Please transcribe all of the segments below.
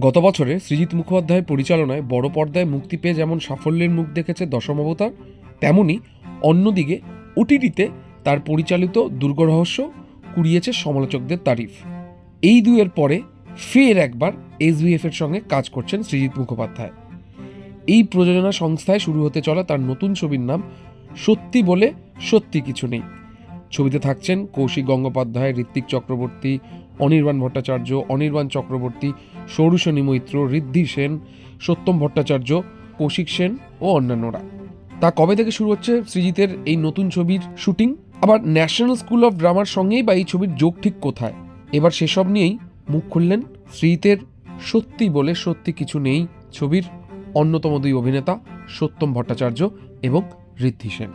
গত বছরে সৃজিত মুখোপাধ্যায় পরিচালনায় বড় পর্দায় মুক্তি পেয়ে যেমন সাফল্যের মুখ দেখেছে দশম অবতার, তেমনি অন্যদিকে ওটিটিতে তার পরিচালিত দুর্গরহস্য কুড়িয়েছে সমালোচকদের তারিফ। এই দুয়ের পরে ফের একবার এসবিএফ এর সঙ্গে কাজ করছেন সৃজিত মুখোপাধ্যায়। এই প্রযোজনা সংস্থায় শুরু হতে চলা তার নতুন ছবির নাম সত্যি বলে সত্যি কিছু নেই। ছবিতে থাকছেন কৌশিক গঙ্গোপাধ্যায়, ঋত্বিক চক্রবর্তী, অনির্বাণ ভট্টাচার্য, অনির্বাণ চক্রবর্তী, সৌরুশনী মৈত্র, ঋদ্ধি সেন, সত্যম ভট্টাচার্য, কৌশিক সেন ও অন্যান্যরা। তা কবে থেকে শুরু হচ্ছে সৃজিতের এই নতুন ছবির শুটিং? আবার ন্যাশনাল স্কুল অফ ড্রামার সঙ্গেই বা এই ছবির যোগ ঠিক কোথায়? এবার সেসব নিয়েই মুখ খুললেন সৃজিতের সত্যি বলে সত্যি কিছু নেই ছবির অন্যতম দুই অভিনেতা সত্যম ভট্টাচার্য এবং Riddhi Sen.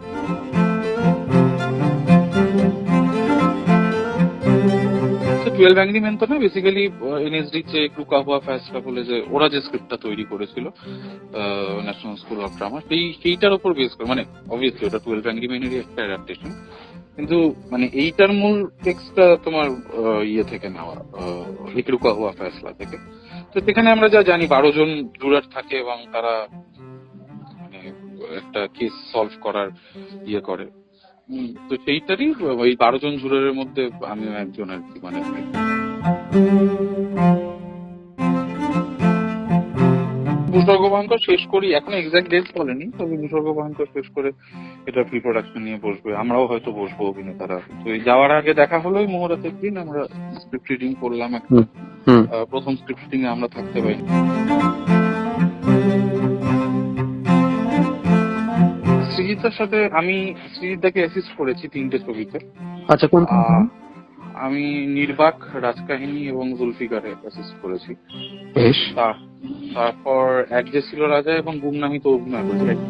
Twelve angry men তো না বেসিক্যালি এনএসডি যে ক্রুকা হুয়া ফ্যাসলা বলে যে ওরা যে স্ক্রিপ্টটা তৈরি করেছিল ন্যাশনাল স্কুল অফ ড্রামা সেই, সেইটার উপর বেস করে মানে অবভিয়াসলি ওটা টুয়েলভ অ্যাংরি মেনেরই একটা অ্যাডাপ্টেশন কিন্তু মানে এইটার মূল টেক্সটটা তোমার ইয়ে থেকে নেওয়া হিকরুকা হুয়া ফ্যাসলা থেকে। তো সেখানে আমরা যা জানি, বারো জন জুরার থাকে এবং তারা মানে একটা কেস সলভ করার ইয়ে করে। তো সেইটারই ওই বারো জন জুরারের মধ্যে আমিও একজন আর কি মানে ভূস্বর্গ ভয়ঙ্কর শেষ করি এখন এক্সাক্ট ডেট বলেনি তবে ভূস্বর্গ ভয়ঙ্কর শেষ করে এটা প্রি প্রোডাকশন নিয়ে বসবে। আমরাও হয়তো বসবো অভিনেতারা। তো যাওয়ার আগে দেখা হলো ওই দিন আমরা স্ক্রিপ্ট রিডিং করলাম একটা। প্রথম স্ক্রিপ্ট রিডিং আমরা থাকতে পারি। সৃজিতার সাথে আমি সৃজিতাকে অ্যাসিস্ট করেছি তিনটে ছবিতে। আচ্ছা কোন আমি নির্বাক রাজকাহিনী এবং জুলফিকারে অ্যাসিস্ট করেছি। বেশ। তারপর এক যে ছিল রাজা এবং গুম নামিত অভিনয় করেছি।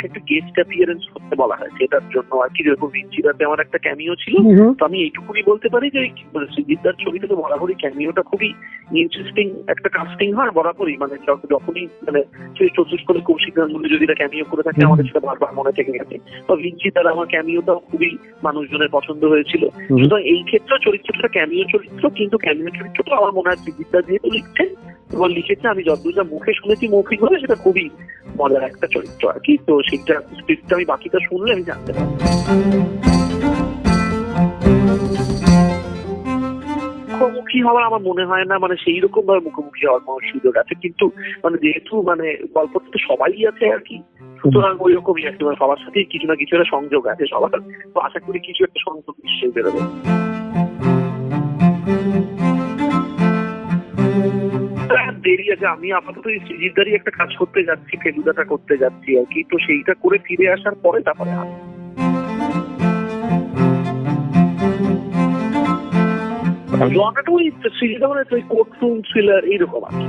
আমাকে একটা গেস্ট অ্যাপিয়ারেন্স করতে বলা হয়। যেটার জন্য আর কি যেরকম ভিঞ্চিরাতে আমার একটা ক্যামিও ছিল তো আমি এইটুকুনি বলতে পারি যে মানে শ্রীজিৎদার ছবিতে তো বরাবরই ক্যামিওটা খুবই ইন্টারেস্টিং একটা কাস্টিং হয় বরাবরই মানে যখনই মানে সেই চতুর্থ করে কৌশিক গাঙ্গুলি যদি এটা ক্যামিও করে থাকে আমাদের সেটা বারবার মনে থেকে গেছে। তো ভিঞ্চিতার আমার ক্যামিওটাও খুবই মানুষজনের পছন্দ হয়েছিল। সুতরাং এই ক্ষেত্রে চরিত্রটা ক্যামিও চরিত্র কিন্তু ক্যামিও চরিত্রটা আমার মনে হয় শ্রীজিৎদা যেহেতু লিখছেন এবং লিখেছে আমি যতদূর যা মুখে শুনেছি মৌখিক ভাবে সেটা খুবই মজার একটা চরিত্র আর কি। তো সেটা স্ক্রিপ্টটা আমি বাকিটা শুনলে আমি জানতে পারব। মুখোমুখি হওয়ার আমার মনে হয় না মানে সেই রকম ভাবে মুখোমুখি হওয়ার কোনো সুযোগ আছে, কিন্তু মানে যেহেতু মানে গল্পটা তো সবাই আছে আর কি, সুতরাং ওই রকমই কি মানে সবার সাথেই কিছু না কিছু একটা সংযোগ আছে, সবার, তো আশা করি কিছু একটা সংযোগ নিশ্চয়ই বেরোবে। দেরি আছে আমি আপাতত এই সৃজিতদারই একটা কাজ করতে যাচ্ছি ফেলুদাটা করতে যাচ্ছি আর কি। তো সেইটা করে ফিরে আসার পরে তারপরে জনটা ওই সিজিদা মানে কোর্ট রুম থ্রিলার এইরকম আর কি।